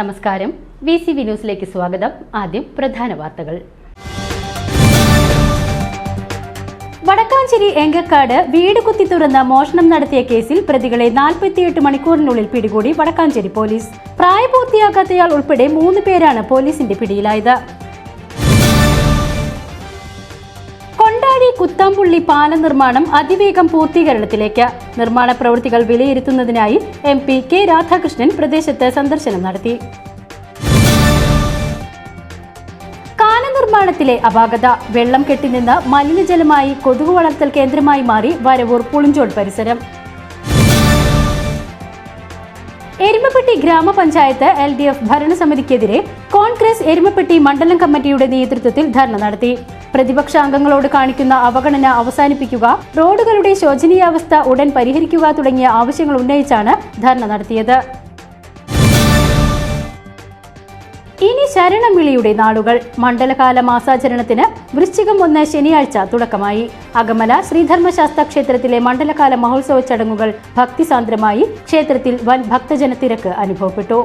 നമസ്കാരം. V C V ന്യൂസിലേക്ക് സ്വാഗതം. ആദ്യം പ്രധാന വാർത്തകൾ. വടക്കാഞ്ചേരി എങ്കക്കാട് വീട് കുത്തി തുറന്ന് മോഷണം നടത്തിയ കേസിൽ പ്രതികളെ നാൽപ്പത്തിയെട്ട് മണിക്കൂറിനുള്ളിൽ പിടികൂടി വടക്കാഞ്ചേരി പോലീസ്. പ്രായപൂർത്തിയാകാത്തയാൾ ഉൾപ്പെടെ മൂന്ന് പേരാണ് പോലീസിന്റെ പിടിയിലായത്. കുത്താമ്പുള്ളി പാലം നിർമ്മാണം അതിവേഗം പൂർത്തീകരണത്തിലേക്ക്. നിർമ്മാണ പ്രവൃത്തികൾ വിലയിരുത്തുന്നതിനായി എം പി കെ രാധാകൃഷ്ണൻ പ്രദേശത്ത് സന്ദർശനം നടത്തി. കാലനിർമ്മാണത്തിലെ അപാകത. വെള്ളം കെട്ടിനിന്ന് മലിനജലമായി കൊതുകു വളർത്തൽ കേന്ദ്രമായി മാറി വരവൂർ പുളിഞ്ചോട് പരിസരം. എരുമപ്പെട്ടി ഗ്രാമപഞ്ചായത്ത് എൽ ഡി എഫ് ഭരണസമിതിക്കെതിരെ കോൺഗ്രസ് എരുമപ്പെട്ടി മണ്ഡലം കമ്മിറ്റിയുടെ നേതൃത്വത്തിൽ ധർണ നടത്തി. പ്രതിപക്ഷ അംഗങ്ങളോട് കാണിക്കുന്ന അവഗണന അവസാനിപ്പിക്കുക റോഡുകളുടെ ശോചനീയാവസ്ഥ ഉടൻ പരിഹരിക്കുക തുടങ്ങിയ ആവശ്യങ്ങൾ ഉന്നയിച്ചാണ് ധർണ നടത്തിയത്. ഇനി ശരണം വിളിയുടെ നാളുകൾ. മണ്ഡലകാല മാസാചരണത്തിന് വൃശ്ചികം ഒന്ന് ശനിയാഴ്ച തുടക്കമായി. അകമല ശ്രീധർമ്മശാസ്ത്ര ക്ഷേത്രത്തിലെ മണ്ഡലകാല മഹോത്സവ ചടങ്ങുകൾ ഭക്തിസാന്ദ്രമായി ക്ഷേത്രത്തിൽ വൻ ഭക്തജന തിരക്ക് അനുഭവപ്പെട്ടു.